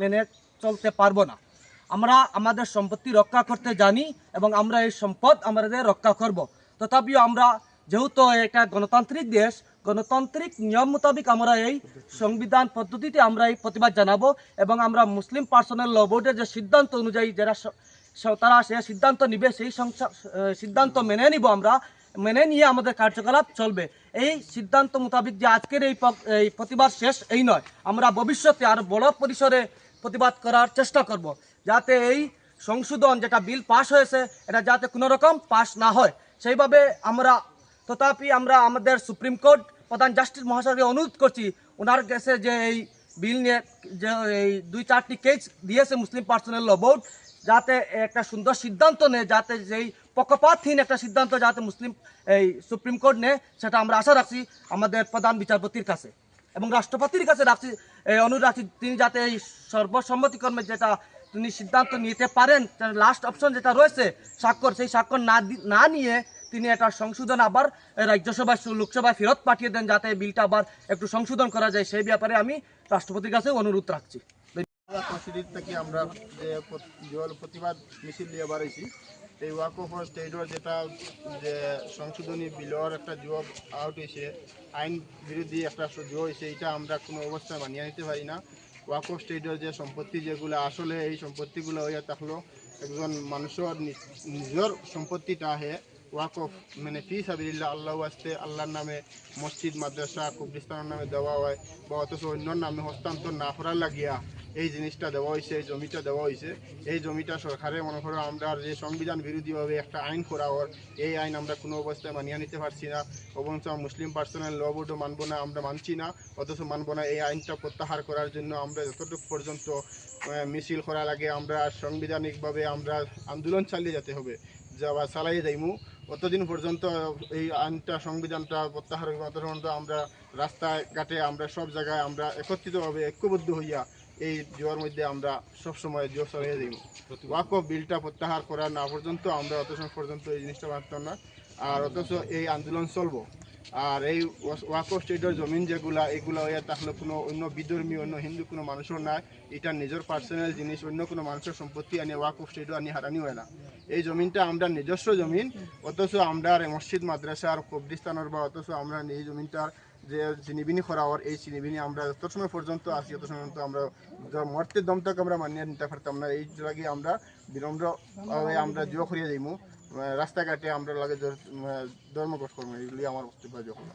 মেনে চলতে পারব না। আমরা আমাদের সম্পত্তি রক্ষা করতে জানি এবং আমরা এই সম্পদ আমাদের রক্ষা করব। তথাপিও আমরা যেহেতু একটা গণতান্ত্রিক দেশ, গণতান্ত্রিক নিয়ম মোতাবিক আমরা এই সংবিধান পদ্ধতিতে আমরা এই প্রতিবাদ জানাব এবং আমরা মুসলিম পার্সোনাল ল বোর্ডের যে সিদ্ধান্ত অনুযায়ী যারা তারা সে সিদ্ধান্ত নিবে, সেই সিদ্ধান্ত মেনে নিব আমরা, মেনে নিয়ে আমাদের কার্যকলাপ চলবে। এই সিদ্ধান্ত মোতাবিক যে আজকের এই প্রতিবাদ শেষ এই নয়। আমরা ভবিষ্যতে আরও বড় পরিসরে প্রতিবাদ করার চেষ্টা করব। যাতে এই সংশোধন যেটা বিল পাশ হয়েছে, এটা যাতে কোনো রকম পাশ না হয়। সেইভাবে আমরা, তথাপি আমরা আমাদের সুপ্রিম কোর্ট প্রধান জাস্টিস মহাশয়কে অনুরোধ করছি, ওনার কাছে যে এই বিল নিয়ে যে এই দুই চারটি কেস দিয়েছে মুসলিম পার্সোনাল ল বোর্ড যাতে একটা সুন্দর সিদ্ধান্ত নেয়, যাতে যেই পক্ষপাতহীন একটা সিদ্ধান্ত যাতে মুসলিম, এই সুপ্রিম কোর্ট নেয়, সেটা আমরা আশা রাখছি আমাদের প্রধান বিচারপতির কাছে। এবং রাষ্ট্রপতির কাছে রাখছি অনুরোধ রাখছি, তিনি যাতে এই সর্বসম্মতিকর্মে যেটা তিনি সিদ্ধান্ত নিতে পারেন লাস্ট অপশন যেটা রয়েছে, স্বাক্ষর, সেই স্বাক্ষর না না নিয়ে তিনি এটা সংশোধন আবার রাজ্যসভায় লোকসভায় ফেরত পাঠিয়ে দেন, যাতে বিলটা আবার একটু সংশোধন করা যায়। সেই ব্যাপারে আমি রাষ্ট্রপতির কাছে অনুরোধ রাখছি। মসজিদ থেকে আমরা যে জল প্রতিবাদ মিছিল দিয়ে বাড়াইছি, এই ওয়াক অফ স্টেটর যেটা যে সংশোধনী বিলর একটা জব আউট হয়েছে, আইন বিরোধী একটা জব হয়েছে, এটা আমরা কোনো অবস্থায় মানিয়ে নিতে পারি না। ওয়াক অফ স্টেটর যে সম্পত্তি যেগুলো, আসলে এই সম্পত্তিগুলো হইয়া থাকল একজন মানুষের নিজের সম্পত্তিটা হে ওয়াক অফ মানে ফি সাবিল্লাহ আল্লাহ আসতে আল্লাহর নামে মসজিদ, মাদ্রাসা কবরিস্তানের নামে দেওয়া হয়, বা অথচ অন্যর নামে হস্তান্তর না করার লাগিয়া এই জিনিসটা দেওয়া হয়েছে এই জমিটা দেওয়া হয়েছে এই জমিটা সরকারে মনে করো আমরা যে সংবিধান বিরোধীভাবে একটা আইন করা হওয়ার এই আইন আমরা কোনো অবস্থায় মানিয়ে নিতে পারছি না। অবশ্য মুসলিম পার্সোনাল ল বোর্ডও মানবো না, আমরা মানছি না। অথচ মানবো না এই আইনটা প্রত্যাহার করার জন্য আমরা যতটুকু পর্যন্ত মিছিল করা লাগে, আমরা সাংবিধানিকভাবে আমরা আন্দোলন চালিয়ে যেতে হবে। যাওয়া চালাই যাইমু অতদিন পর্যন্ত এই আইনটা, সংবিধানটা প্রত্যাহার আমরা রাস্তায় ঘাটে আমরা সব জায়গায় আমরা একত্রিতভাবে ঐক্যবদ্ধ হইয়া এই জোয়ার মধ্যে আমরা সবসময় জোর সরিয়ে দিই ওয়াক বিলটা প্রত্যাহার করা না পর্যন্ত আমরা অত সময় পর্যন্ত এই জিনিসটা ভাবতাম না। আর অথচ এই আন্দোলন চলবো। আর এই ওয়াক স্টেটের জমিন যেগুলা, এগুলা হইয়া তাহলে কোনো অন্য বিধর্মী, অন্য হিন্দু কোনো মানুষের নাই। এটা নিজের পার্সোনাল জিনিস, অন্য কোনো মানুষের সম্পত্তি আনি ওয়াক স্টেটও আনি হারানি হয় না। এই জমিনটা আমরা নিজস্ব জমিন, অথচ আমরা আর মসজিদ মাদ্রাসার কবরিস্তানের বা অথচ আমরা এই জমিনটার যে চিনিবিনি করা হওয়ার এই চিনিবিনি আমরা যত সময় পর্যন্ত আসি তত সময় পর্যন্ত আমরা মর্তের দম আমরা মানিয়ে নিতে পারতাম না। এই লাগে আমরা বিনম্র ভাবে আমরা জো করিয়ে যাইমু রাস্তাঘাটে আমরা লাগে ধর্মঘট করব এগুলি আমার বক্তব্য যখন।